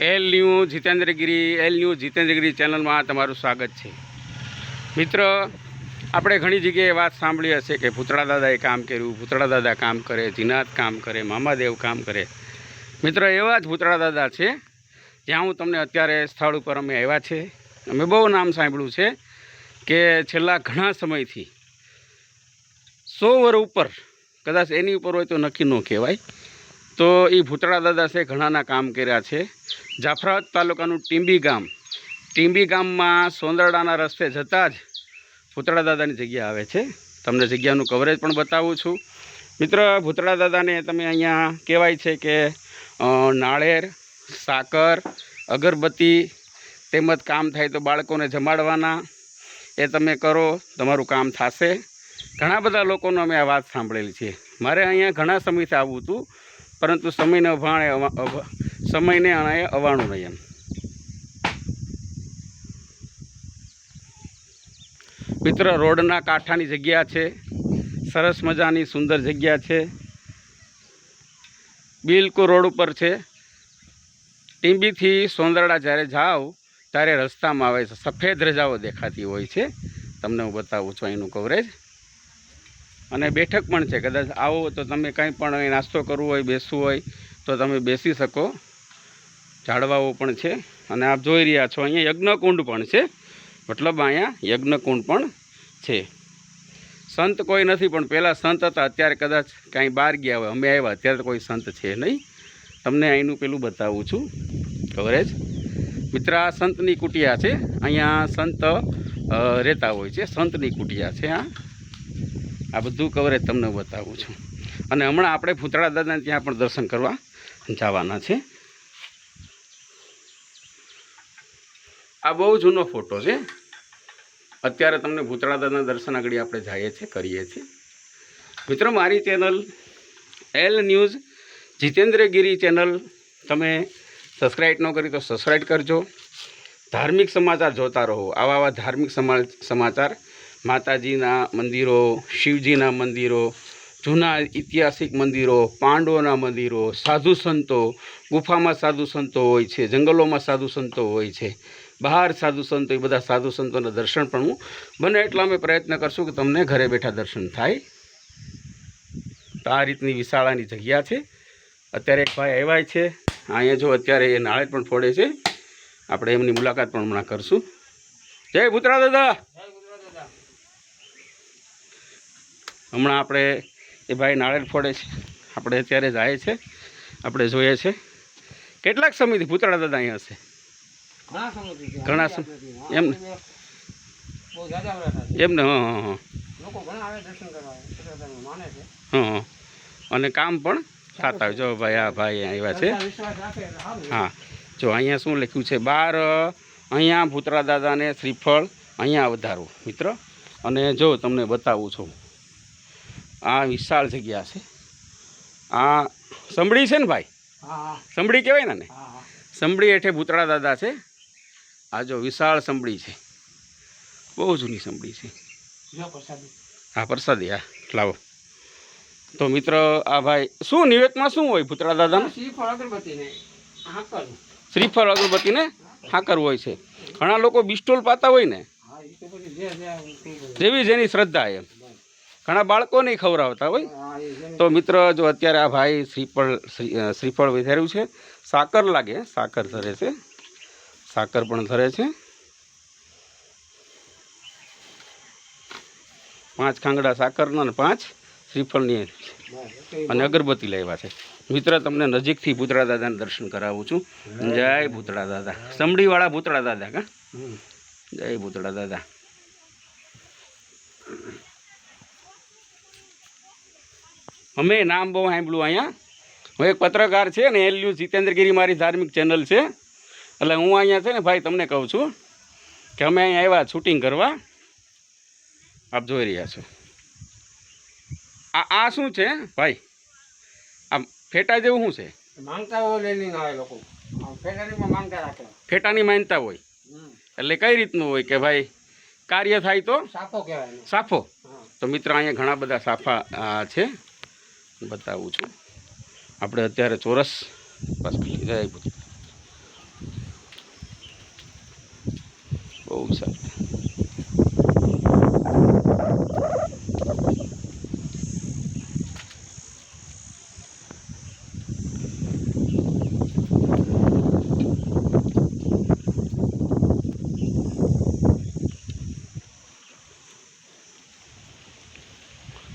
L news Jitendragiri L news Jitendragiri ચેનલમાં તમારું સ્વાગત છે. મિત્ર, આપણે ઘણી જગ્યાએ વાત સાંભળી હશે કે ભૂતળા દાદાએ કામ કર્યું ભૂતળા દાદા કામ કરે, જીનાથ કામ કરે, મામાદેવ કામ કરે. મિત્ર, એવા જ ભૂતળા દાદા છે, જ્યાં હું તમને અત્યારે સ્થળ ઉપર અમે આવ્યા છે. અમે બહુ નામ સાંભળ્યું છે કે છેલ્લા ઘણા સમયથી સો વર ઉપર, કદાચ એની ઉપર હોય તો નક્કી ન કહેવાય તો એ ભૂતળા દાદા છે, ઘણાના કામ કર્યા છે. જાફરાબાદ તાલુકાનું ટીંબી ગામ. ટીંબી ગામમાં સોંદરડાના રસ્તે જતાં જ ભૂતળા દાદાની જગ્યા આવે છે. તમને જગ્યાનું કવરેજ પણ બતાવું છું. મિત્ર, ભૂતળા દાદાને તમે અહીંયા કહેવાય છે કે નાળેર, સાકર, અગરબત્તી તેમજ કામ થાય તો બાળકોને જમાડવાના. એ તમે કરો, તમારું કામ થશે. ઘણા બધા લોકોનો અમે આ વાત સાંભળેલી છે. મારે અહીંયા ઘણા સમયથી આવવું હતું. પરંતુ સમયને અભાણે સમયને અણાએ અવાણું નહીં એમ. મિત્ર, રોડના કાંઠાની જગ્યા છે, સરસ મજાની સુંદર જગ્યા છે, બિલકુલ રોડ ઉપર છે. ટીંબીથી સોંદરડા જ્યારે જાઓ, ત્યારે રસ્તામાં આવે છે. સફેદ રજાઓ દેખાતી હોય છે. તમને હું બતાવું છું અહીંનું કવરેજ અને બેઠક પણ છે. કદાચ આવો તો તમે કંઈ પણ નાસ્તો કરવો હોય, બેસવું હોય, તો તમે બેસી શકો. ઝાડવાઓ પણ છે અને આપ જોઈ રહ્યા છો, અહીંયા યજ્ઞકુંડ પણ છે. મતલબ અહીંયા યજ્ઞકુંડ પણ છે. સંત કોઈ નથી, પણ પહેલાં સંત હતા. અત્યારે કદાચ કાંઈ બહાર ગયા હોય. અમે આવ્યા, અત્યારે કોઈ સંત છે નહીં. તમને અહીંનું પેલું બતાવું છું. કવરેજ મિત્ર, આ સંતની કુટિયા છે. અહીંયા સંત રહેતા હોય છે. સંતની કુટિયા છે આ આ બધું કવરેજ તમને બતાવું છું. અને હમણાં આપણે ભૂતળા દાદાને ત્યાં પણ દર્શન કરવા જવાના છે. આ બહુ જૂનો ફોટો છે. અત્યારે તમને ભૂતળા દાદાના દર્શન આગળ આપણે જઈએ છીએ, કરીએ છીએ. મિત્રો, મારી channel L news Jitendragiri channel તમે સબસ્ક્રાઈબ ન કરી તો સબસ્ક્રાઈબ કરજો. ધાર્મિક સમાચાર જોતા રહો. આવા આવા ધાર્મિક સમા સમાચાર માતાજીના મંદિરો, શિવજીના મંદિરો, જૂના ઐતિહાસિક મંદિરો, પાંડવોના મંદિરો, સાધુ સંતો, ગુફામાં સાધુ સંતો હોય છે, જંગલોમાં સાધુ સંતો હોય છે, બહાર સાધુ સંતો, એ બધા સાધુ સંતોના દર્શન પણ હું બને એટલા અમે પ્રયત્ન કરશું કે તમને ઘરે બેઠા દર્શન થાય. તો આ રીતની વિશાળાની જગ્યા છે. અત્યારે એક ભાઈ આવ્યા છે. અહીંયા જો અત્યારે એ નાળે પણ ફોડે છે. આપણે એમની મુલાકાત પણ હમણાં કરશું. જય ભૂતરા દાદા! હમણાં આપણે એ ભાઈ નાળેર ફોડે છે. આપણે અત્યારે જાય છે. આપણે જોઈએ છે. કેટલાક સમયથી ભૂતળા દાદા અહીંયા હશે ઘણા સમયથી છે. ઘણા આપણે સમ- એમ. એમને હં હં હં. હં હં. અને કામ પણ થતા હોય. જો ભાઈ આ ભાઈ આવ્યા છે. હા. જો અહીંયા શું લખ્યું છે? બાર અહીંયા ભૂતરા દાદાને શ્રીફળ અહીંયા વધારો મિત્ર. અને જો તમને બતાવું છું. આ વિશાળ જગ્યા છે. આ સંભળી છે ને ભાઈ? સંભળી કહેવાય ને સંભળી હેઠે ભૂતળા દાદા છે. આ જો વિશાળ સંભળી છે. બહુ જૂની સંભળી છે. હા પ્રસાદી હા. લાવો. તો મિત્ર આ ભાઈ શું નિવેદમાં શું હોય ભૂતળા દાદાનું? શ્રીફળ અગરબત્તીને હાકર હોય છે. ઘણા લોકો બિસ્ટોલ પાતા હોય ને. જેવી જેની શ્રદ્ધા એમ. ઘણા બાળકોને ખવડાવતા હોય. તો મિત્ર જો અત્યારે આ ભાઈ શ્રીફળ શ્રી- શ્રીફળ વધાર્યું છે. સાકર લાગે સાકર ધરે છે. સાકર પણ ધરે છે. પાંચ ખાંગડા સાકરના અને પાંચ શ્રીફળની અને અગરબત્તી લાવ્યા છે. મિત્ર તમને નજીકથી ભૂતળા દાદાને દર્શન કરાવું છું. જય ભૂતળા દાદા. સમડીવાળા ભૂતળા દાદા કા? જય ભૂતળા દાદા. અમે નામ બહુ સાંભળ્યું અહીંયા. હું એક પત્રકાર છે ને એલયુ જીતેન્દ્રગીરી મારી ધાર્મિક ચેનલ છે. એટલે હું અહીંયા છે ને ભાઈ તમને કહું છું કે અમે અહીંયા આવ્યા શૂટિંગ કરવા. આપ જોઈ રહ્યા છો. આ આ શું છે ભાઈ? આ ફેટા જેવું શું છે? માંગતા હોય લઈ આવે લોકો. આ ફેક્ટરીમાં માંગતા રાખે. ફેટાની માનતા હોય. એટલે કઈ રીતનું હોય કે ભાઈ કાર્ય થાય તો? સાફો કહેવાય સાફો. તો મિત્ર અહીંયા ઘણા બધા સાફા છે. બતાવું છું. આપણે અત્યારે ચોરસ બસ બહુ સારું.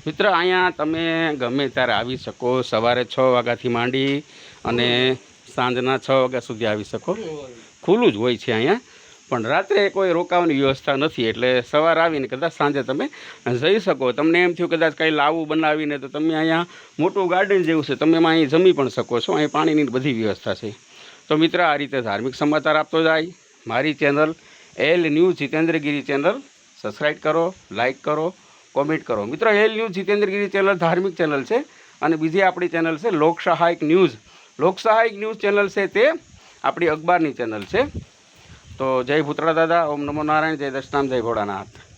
મિત્ર, અહીંયા તમે ગમે ત્યારે આવી શકો. સવારે છ વાગ્યાથી માંડી અને સાંજના છ વાગ્યા સુધી આવી શકો. ખુલ્લું જ હોય છે અહીંયા. પણ રાત્રે કોઈ રોકાવાની વ્યવસ્થા નથી. એટલે સવાર આવીને કદાચ સાંજે તમે જઈ શકો. તમને એમ થયું કદાચ કંઈ લાવું બનાવીને તો તમે અહીંયા મોટું ગાર્ડન જેવું છે. તમે એમાં અહીં જમી પણ શકો છો. અહીં પાણીની બધી વ્યવસ્થા છે. તો મિત્ર, આ રીતે ધાર્મિક સમાચાર આપતો જાય. મારી channel L news Jitendragiri channel subscribe કરો લાઈક કરો. કોમેન્ટ કરો. મિત્રો એલ ન્યૂઝ જીતેન્દ્રગીરી ચેનલ ધાર્મિક ચેનલ છે અને બીજી આપણી ચેનલ છે લોક સહાયક ન્યૂઝ. લોક સહાયક ન્યૂઝ ચેનલ છે તે આપણી અખબારની ચેનલ છે. તો જય ભૂતળા દાદા, ઓમ નમો નારાયણ, જય દશનામ, જય ભોળાનાથ.